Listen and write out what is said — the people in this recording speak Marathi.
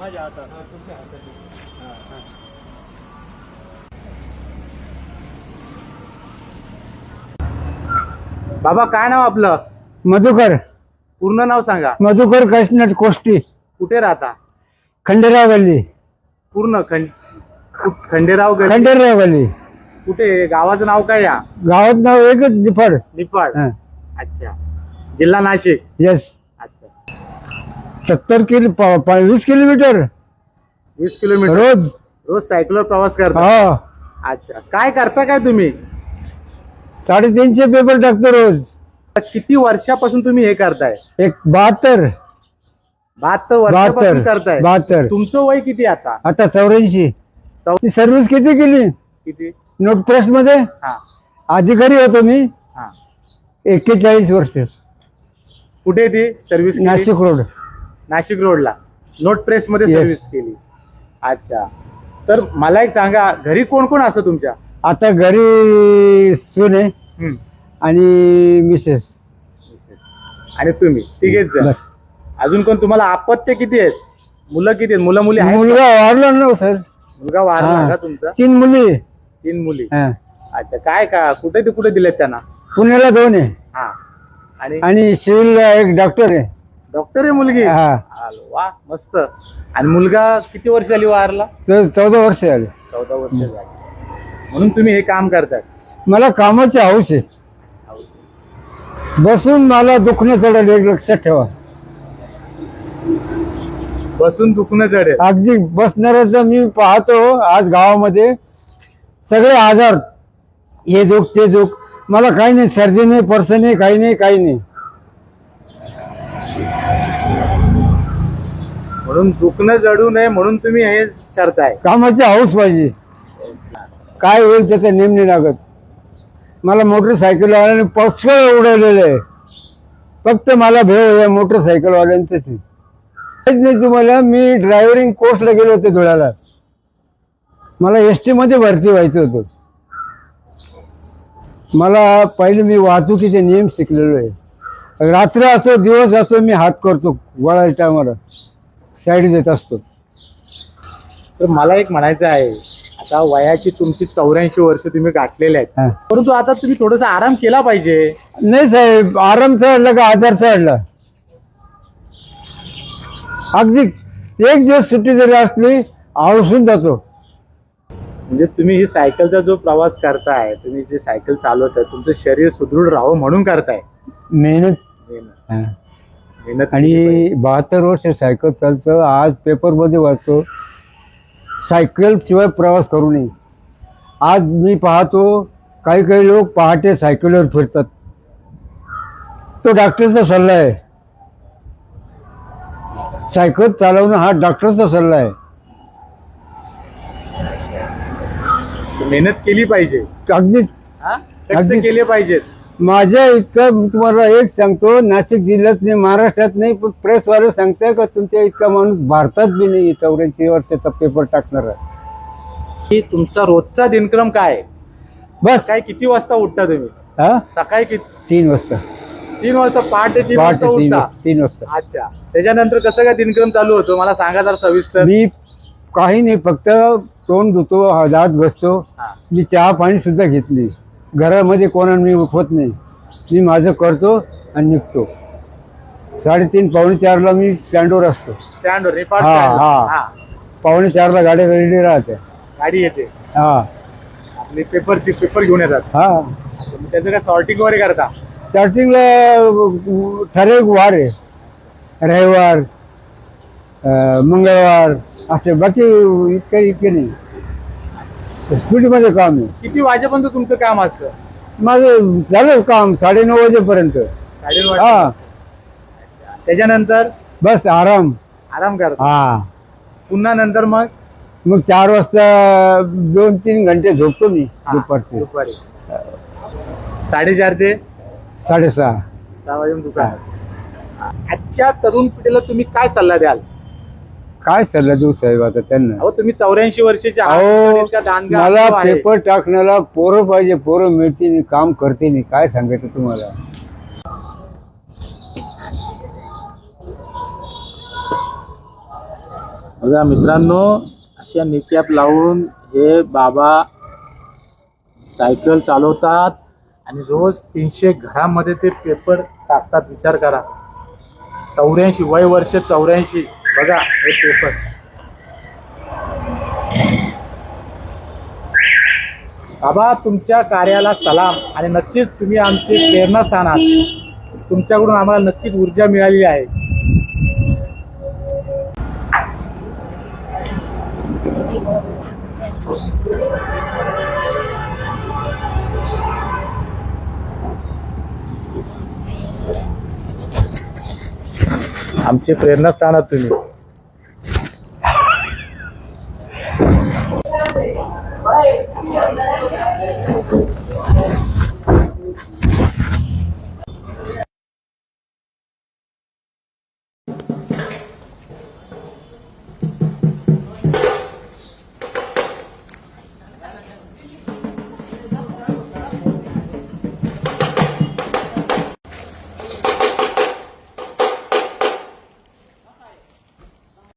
माझ्या हातात. बाबा काय नाव आपलं? मधुकर. पूर्ण नाव सांगा. मधुकर कृष्ण कोष्टी. कुठे राहता? खंडेराव गल्ली. पूर्ण खंड खंडेराव गल्ली. खंडेराव गल्ली. कुठे? गावाचं नाव काय या? गावात नाव एकच निफाड. निपाड अच्छा. जिल्हा नाशिक. यस सत्तर किलो वीस किलोमीटर. वीस किलोमीटर. रोज. रोज सायकलवर प्रवास करता? हा. अच्छा. काय करता काय तुम्ही? साडेतीनशे पेपर टाकतो रोज. किती वर्षापासून तुम्ही हे करताय? एक बहात्तर. बहात्तर वर्षापासून बहात्तर. करताय. बहात्तर. तुमचं वय किती आता? आता चौऱ्याऐंशी. चौ- ती सर्व्हिस किती केली? किती? नोट प्रेस मध्ये हा अधिकारी होतो मी. हा. एक्केचाळीस वर्ष. कुठे ती सर्व्हिस नाशिक रोड. नाशिक रोडला. नोट प्रेस मध्ये Yes. सर्व्हिस केली. अच्छा. तर मला एक सांगा घरी कोण कोण असं तुमच्या? आता घरी सुने हम्म. आणि मिसेस. आणि तुम्ही तिघेच जण. बस. अजून कोण? तुम्हाला आपत्य किती आहेत? मुलं किती आहेत? मुलं मुली आहेत? मुलगा वारला ना सर. मुलगा वारला हा. का तुमचा? तीन मुली तीन मुली. हा. अच्छा काय का? कुठे ते कुठे दिलेत त्यांना? पुण्याला दोन आहे. हा. आणि? आणि सिव्हिल एक डॉक्टर आहे. डॉक्टर आहे मुलगी. हा. आलो, वा मस्त. आणि मुलगा किती वर्ष झाली वारला? तर चौदा वर्ष झाले. चौदा वर्ष झाली. म्हणून तुम्ही हे काम करताय मला कामाची हौस आहे. बसून मला दुखणं चढेल एक लक्षात ठेवा. बसून दुखणं चढेल. अगदी बसणाऱ्याचं मी पाहतो आज गावामध्ये. सगळे आजार. हे दुख ते दुख. मला काही नाही सर्दी नाही पर्स नाही काही नाही काही नाही. म्हणून दुखणं जडू नये म्हणून तुम्ही हे करताय. कामाची हौस पाहिजे. काय होईल त्याचं नेम लागत. मला मोटरसायकलवाल्याने पक्ष उडवलेले आहे. फक्त मला भेळ या मोटरसायकलवाल्यांचंच आहे. नाही तुम्हाला मी ड्रायव्हरिंग कोर्सला गेलो होते धुळ्याला. मला एसमध्ये भरती व्हायचं होतं. मला पहिले मी वाहतुकीचे नियम शिकलेलो आहे. रात्र असो दिवस असो मी हात करतो वळायच्या टायमाला. साईड देत असतो. तर मला एक म्हणायचं आहे आता वयाची तुमची चौऱ्याऐंशी वर्ष तुम्ही गाठलेले आहेत. हा. परंतु आता तुम्ही थोडासा आराम केला पाहिजे. नाही साहेब आराम चढला का आजार चढला? अगदी एक दिवस सुट्टी जरी असली आळसून जातो. म्हणजे तुम्ही ही सायकलचा जो प्रवास करताय तुम्ही जे सायकल चालवताय तुमचं शरीर सुदृढ राहावं म्हणून करताय. मेहनत. मेहनत. हा. आणि बहात्तर वर्ष सायकल चालतं आज पेपरमध्ये वाचतो सायकल शिवाय प्रवास करू नये. आज मी पाहतो काही काही लोक पहाटे सायकलवर फिरतात. तो डॉक्टरचा सल्ला आहे. सायकल चालवणं हा डॉक्टरचा सल्ला आहे. मेहनत केली पाहिजे. अगदी- केले पाहिजेत. माझ्या इतकं मी तुम्हाला एक सांगतो नाशिक जिल्ह्यात नाही महाराष्ट्रात नाही पण प्रेसवाले सांगताय का तुमच्या इतका माणूस भारतात बी नाही चौऱ्याऐंशी वर्षाचा पेपर टाकणार आहे. की तुमचा रोजचा दिनक्रम काय? आहे? बस. काय किती वाजता उठता तुम्ही? हा? सकाळी किती तीन वाजता. तीन वाजता पहाटे तीन पहाटे वाजता तीन उठता? वाजता तीन वाजता. अच्छा. त्याच्यानंतर कसं काय दिनक्रम चालू होतो? मला सांगा जरा सविस्तर. मी काही नाही फक्त तोंड धुतो हा दात हा. मी चहा पाणी सुद्धा घेतली घरामध्ये कोणा मी उठवत नाही. मी माझं करतो आणि निघतो. साडेतीन पावणे चारला मी स्टँडवर असतो. स्टँडवर हा, स्टँडवर. हा. हा. पावणे चारला गाड्या रेडी राहते. गाडी येते. हा. आणि पेपरची पेपर घेऊन येतात. हा. तुम्ही त्याचं काय सॉर्टिंग वगैरे करता? स्टार्टिंगला ठराविक वार आहे. रविवार अं, मंगळवार असे बाकी इतके इतके नाही. स्पीडमध्ये काम आहे. किती वाजेपर्यंत तुमचं काम असतं? माझं झालं काम साडेनऊ वाजेपर्यंत. साडेनऊ हा. वाजता. त्याच्यानंतर? बस आराम. आराम करता. हा. पुन्हा नंतर मग? मग चार वाजता दोन तीन घंटे झोपतो मी हा, दुपारचे. दुपारी. साडेचार ते? साडेसहा. सहा वाजून दुकान आजच्या तरुण पिढीला तुम्ही काय सल्ला द्याल? काय सल्ला देऊ साहेब आता त्यांना? अहो तुम्ही चौऱ्याऐंशी वर्षाचे आहात, अहो मला अनुभव आहे. पेपर टाकण्याला पोरं पाहिजे पोरं मिळते नाही काम करते नाही काय सांगायचं तुम्हाला? बघा मित्रांनो अशा निकॅप लावून हे बाबा सायकल चालवतात आणि रोज तीनशे घरामध्ये ते पेपर टाकतात. विचार करा. चौऱ्याऐंशी वय वर्ष चौऱ्याऐंशी. बघा हे पेपर. बाबा तुमच्या कार्याला सलाम आणि नक्कीच तुम्ही आमचे प्रेरणास्थान आहात. तुमच्याकडून आम्हाला नक्कीच ऊर्जा मिळालेली आहे. आमचे प्रेरणास्थान आहात तुम्ही.